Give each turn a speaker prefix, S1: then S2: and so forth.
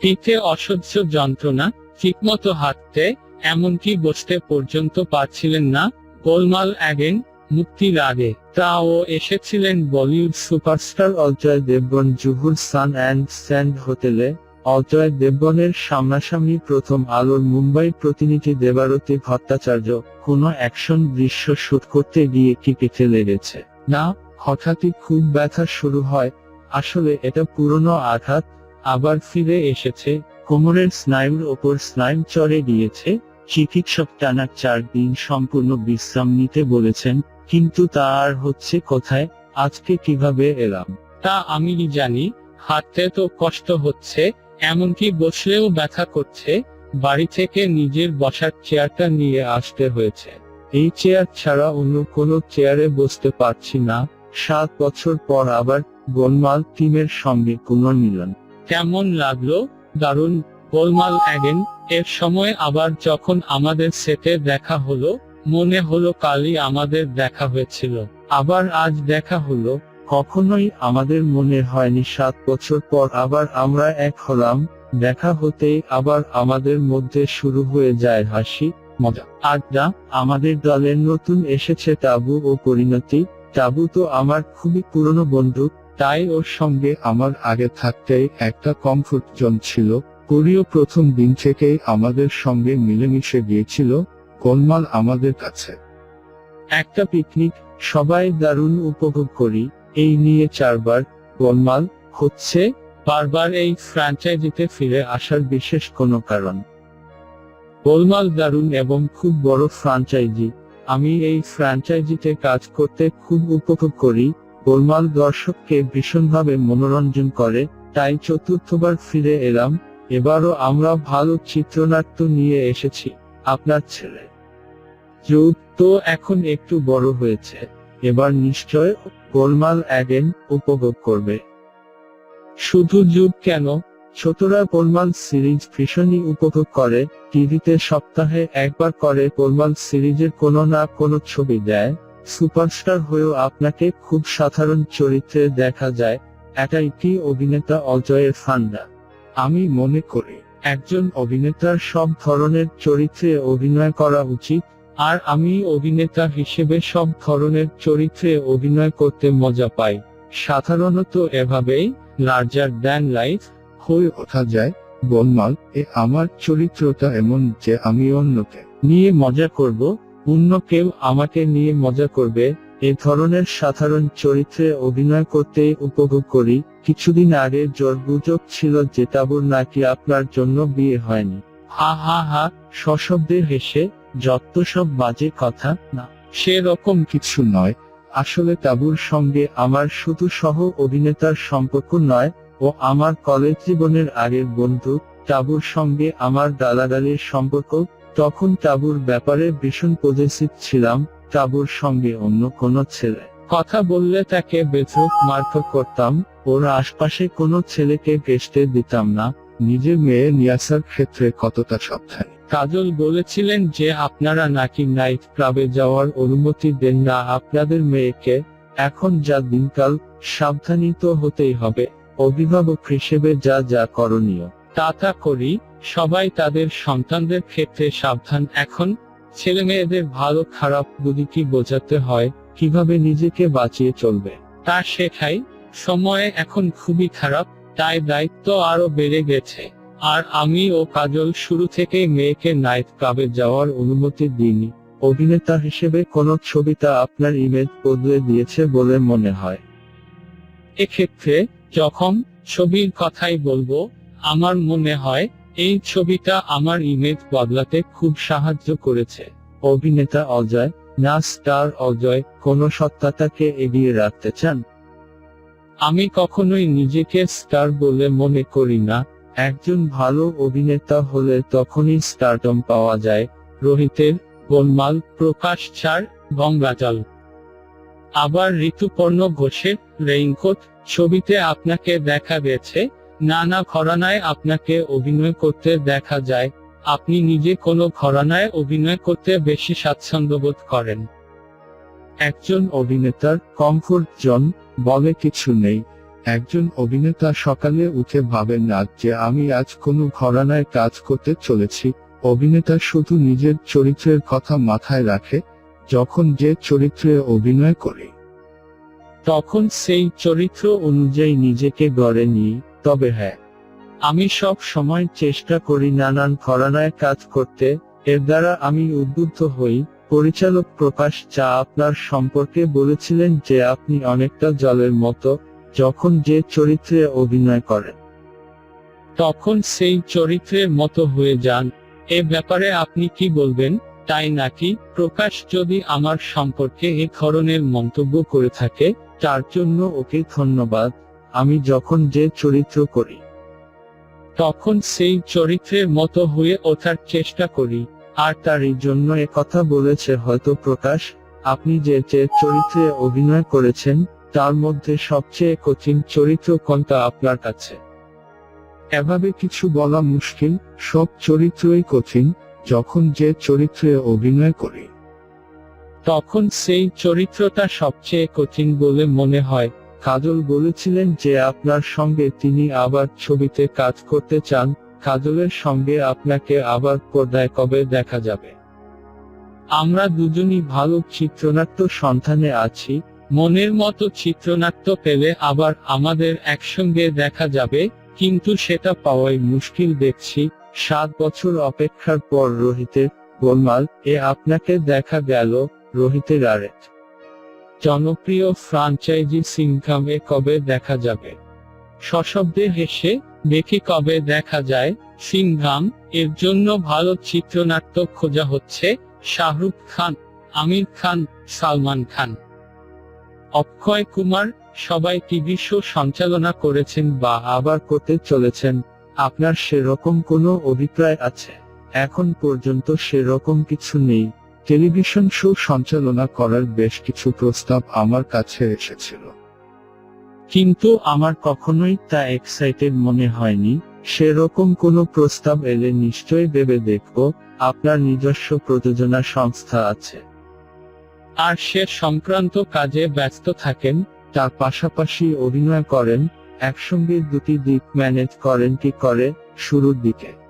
S1: পিঠে অসহ্য যন্ত্রণা, ঠিকমতো হাঁটতে, এমনকি বসতে পর্যন্ত পারছিলেন না, গোলমাল অ্যাগেন, মুক্তির আগে। তাও এসেছিলেন বলিউড সুপারস্টার
S2: অজয় দেবগন, জুহুর সান অ্যান্ড স্যান্ড হোটেলে। অজয় দেবগনের সামনাসামনি প্রথম আলোর মুম্বাই প্রতিনিধি দেবারতী ভট্টাচার্য কোনো অ্যাকশন দৃশ্য শুট করতে গিয়ে কি পিঠে লেগেছে? না, হঠাৎই খুব ব্যথা শুরু হয়। আসলে এটা পুরনো আঘাত। আবার ফিরে এসেছে, কোমরের স্নায়ুর ওপর স্নায়ু চড়ে গিয়েছে, চিকিৎসক টানা চার দিন সম্পূর্ণ বিশ্রাম নিতে বলেছেন, কিন্তু তা আর হচ্ছে কোথায়, আজকে কীভাবে এলাম?
S1: তা আমি জানি, হাঁটতে তো কষ্ট হচ্ছে, এমনকি বসলেও ব্যথা করছে, বাড়ি থেকে নিজের বসার চেয়ারটা নিয়ে আসতে হয়েছে।
S2: এই চেয়ার ছাড়া অন্য কোনো চেয়ারে বসতে পারছি না, সাত বছর পর আবার গোলমাল টিমের সঙ্গে পুনর্মিলন।
S1: কেমন লাগল? দারুণ। গোলমাল অ্যাগেন এর সময় আবার যখন আমাদের সেটে দেখা হলো, মনে হলো কালই আমাদের দেখা হয়েছিল।
S2: আবার আজ দেখা হলো। কখনোই আমাদের মনে হয়নি সাত বছর পর আবার আমরা এক হলাম। দেখা হতেই আবার আমাদের মধ্যে শুরু হয়ে যায় হাসি, মজা। আড্ডা আমাদের দলের নতুন এসেছে টাবু ও পরিণতি। টাবু তো আমার খুবই পুরনো বন্ধু। তাই ওর সঙ্গে আমার আগে থাকতেই একটা কমফোর্ট জোন ছিল। কোরিও প্রথম দিন থেকেই আমাদের সঙ্গে মিলেমিশে গিয়েছিল, গোলমাল আমাদের কাছে। একটা পিকনিক সবাই দারুণ উপভোগ করি, এই নিয়ে চারবার গোলমাল হচ্ছে,
S1: বারবার এই ফ্র্যাঞ্চাইজিতে ফিরে
S2: আসার বিশেষ কোনো কারণ। গোলমাল দারুণ এবং খুব বড় ফ্র্যাঞ্চাইজি আমি এই ফ্র্যাঞ্চাইজিতে কাজ করতে খুব উপভোগ করি গোলমাল দর্শককে ভীষণভাবে মনোরঞ্জন করে, তাই চতুর্থবার ফিরে এলাম, এবারও আমরা ভালো চিত্রনাট্য নিয়ে এসেছি, আপনার ছেলে। যুগ তো এখন একটু বড় হয়েছে, এবার নিশ্চয় গোলমাল অ্যাগেন উপভোগ করবে।
S1: শুধু যুগ কেন,
S2: ছোটরা গোলমাল সিরিজ ভীষণই উপভোগ করে, টিভিতে সপ্তাহে একবার করে গোলমাল সিরিজের কোনো না কোনো ছবি দেয় সুপারস্টার হয়েও আপনাকে খুব সাধারণ চরিত্রে দেখা যায় এটাই কি অভিনেতা অজয়ের ফান্ডা? আমি মনে করি, একজন অভিনেতার সব ধরনের চরিত্রে অভিনয় করা উচিত,
S1: আর আমি অভিনেতা হিসেবে সব ধরনের চরিত্রে অভিনয় করতে মজা পাই। সাধারণত এভাবেই লার্জার দ্যান লাইফ
S2: হয়ে ওঠা যায়। গোলমাল এ আমার চরিত্রটা এমন যে আমি অন্যকে নিয়ে মজা করব অন্য কেউ আমাকে নিয়ে মজা করবে, এ ধরনের সাধারণ চরিত্রে অভিনয় করতে উপভোগ করি। কিছুদিন আগে জোর গুজব ছিল যে তাবুর নাকি আপনার জন্য বিয়ে হয়নি।
S1: হা হা হা,
S2: সশব্দে হেসে, যত সব বাজে কথা, না,
S1: সেরকম
S2: কিছু নয়। আসলে তাবুর সঙ্গে আমার শুধু সহ অভিনেতার সম্পর্ক নয়, ও আমার কলেজ জীবনের আগের বন্ধু। টাবুর সঙ্গে আমার গালাগালির সম্পর্ক তখন টাবুর ব্যাপারে ভীষণ পজিটিভ ছিলাম টাবুর সঙ্গে অন্য কোনো ছেলে।
S1: কথা বললে তাকে বেথুক
S2: মারধর করতাম, ওর আশপাশে কোনো ছেলেকে গেস্টে দিতাম না, নিজের মেয়ে নিয়ে আসার ক্ষেত্রে কতটা সাবধানী।
S1: কাজল বলেছিলেন যে আপনারা নাকি নাইট ক্লাবে যাওয়ার অনুমতি দেন না, আপনাদের মেয়েকে
S2: এখন যা দিনকাল সাবধানিত হতেই হবে, অভিভাবক হিসেবে যা যা করণীয়।
S1: তা তা করি, সবাই তাদের সন্তানদের ক্ষেত্রে সাবধান। এখন ছেলে মেয়েদের ভালো খারাপ দুদি কি বোঝাতে হয়,
S2: কীভাবে নিজেকে বাঁচিয়ে চলবে?
S1: তা শেখাই, সময়ে এখন খুবই খারাপ, তাই দায়িত্ব আরও বেড়ে গেছে। আর আমি ও কাজল শুরু থেকেই মেয়েকে নাইট ক্লাবে যাওয়ার অনুমতি দিইনি।
S2: অভিনেতা হিসেবে কোন ছবিটা আপনার ইমেজ বদলে দিয়েছে বলে মনে হয়।
S1: এক্ষেত্রে, যখন ছবির কথাই বলব আমার মনে হয়, এই ছবিটা আমার ইমেজ বদলাতে খুব সাহায্য করেছে।
S2: অভিনেতা অজয়, না স্টার অজয়, কোন সত্তাটাকে এগিয়ে রাখতে চান?
S1: আমি কখনোই নিজেকে স্টার বলে মনে করি না।
S2: একজন ভালো অভিনেতা হলে তখনই স্টারডম পাওয়া যায়।
S1: রোহিতের, গোলমাল, প্রকাশ চার গঙ্গাজল। আবার ঋতুপর্ণ ঘোষের রেইনকোট ছবিতে আপনাকে দেখা গেছে। নানা ঘরানায় আপনাকে অভিনয় করতে দেখা যায়, আপনি নিজে কোনো ঘরানায় অভিনয় করতে বেশি স্বাচ্ছন্দ্যবোধ করেন।
S2: একজন অভিনেতার কমফোর্ট জোন বলে কিছু নেই। একজন অভিনেতা সকালে উঠে ভাবেন না যে আমি আজ কোনো ঘরানায় কাজ করতে চলেছি। অভিনেতা শুধু নিজের চরিত্রের কথা মাথায় রাখে, যখন যে চরিত্রে অভিনয় করে।
S1: তখন সেই চরিত্র
S2: অনুযায়ী নিজেকে গড়ে নিই তবে হ্যাঁ আমি সব সময় চেষ্টা করি নানান ঘরানায় কাজ করতে, এর দ্বারা আমি উদ্বুদ্ধ হই। পরিচালক প্রকাশ চা আপনার সম্পর্কে বলেছিলেন যে আপনি অনেকটা জলের মতো, যখন যে চরিত্রে অভিনয় করেন।
S1: তখন সেই চরিত্রের মতো হয়ে যান। এ ব্যাপারে আপনি কি বলবেন? তাই নাকি? প্রকাশ যদি আমার সম্পর্কে এ ধরনের মন্তব্য করে থাকে,
S2: তার জন্য ওকে ধন্যবাদ। আমি যখন যে চরিত্র করি,
S1: তখন সেই চরিত্রের মতো হয়ে ওঠার চেষ্টা করি,
S2: আর তারই জন্য কথা বলেছে হয়তো প্রকাশ, আপনি যে যে চরিত্রে অভিনয় করেছেন, তার মধ্যে সবচেয়ে কঠিন চরিত্র কোনটা আপনার কাছে? এভাবে কিছু বলা মুশকিল, সব চরিত্রই কঠিন, যখন যে চরিত্রে অভিনয় করি,
S1: তখন সেই চরিত্রটা সবচেয়ে কঠিন বলে মনে হয়
S2: কাজল বলেছিলেন যে আপনার সঙ্গে তিনি আবার ছবিতে কাজ করতে চান কাজলের সঙ্গে আপনাকে আবার পর্দায় কবে দেখা যাবে?
S1: আমরা দুজনই
S2: ভালো চিত্রনাট্য সন্ধানে আছি,
S1: মনের মতো চিত্রনাট্য পেলে আবার আমাদের একসঙ্গে দেখা যাবে, কিন্তু সেটা পাওয়াই
S2: মুশকিল দেখছি, সাত বছর অপেক্ষার পর রোহিতের গোলমাল, এ আপনাকে দেখা গেল, রোহিতের আরেক।
S1: জনপ্রিয় ফ্রাঞ্চাইজি সিংকামে কবে দেখা যাবে? সশব্দে হেসে, দেখি কবে দেখা যায়? সিংহাম এর জন্য ভালো চিত্রনাট্য খোঁজা হচ্ছে শাহরুখ খান, আমির খান, সালমান খান। অক্ষয় কুমার, সবাই টিভি শো সঞ্চালনা করেছেন বা
S2: আবার করতে চলেছেন, আপনার সেরকম কোনো অভিপ্রায় আছে? এখন পর্যন্ত সেরকম কিছু নেই। টেলিভিশন শো সঞ্চালনা করার বেশ কিছু প্রস্তাব আমার কাছে এসেছিল।
S1: কিন্তু
S2: আমার কখনোই তা এক্সাইটেড মনে হয়নি। সেরকম কোনো প্রস্তাব এলে নিশ্চয়ই ভেবে দেখব, আপনার নিজস্ব প্রযোজনা সংস্থা আছে।
S1: আর সে সংক্রান্ত কাজে ব্যস্ত থাকেন,
S2: তার পাশাপাশি অভিনয় করেন, একসঙ্গে দুটি দিক ম্যানেজ করেন কি করে, শুরুর দিকে।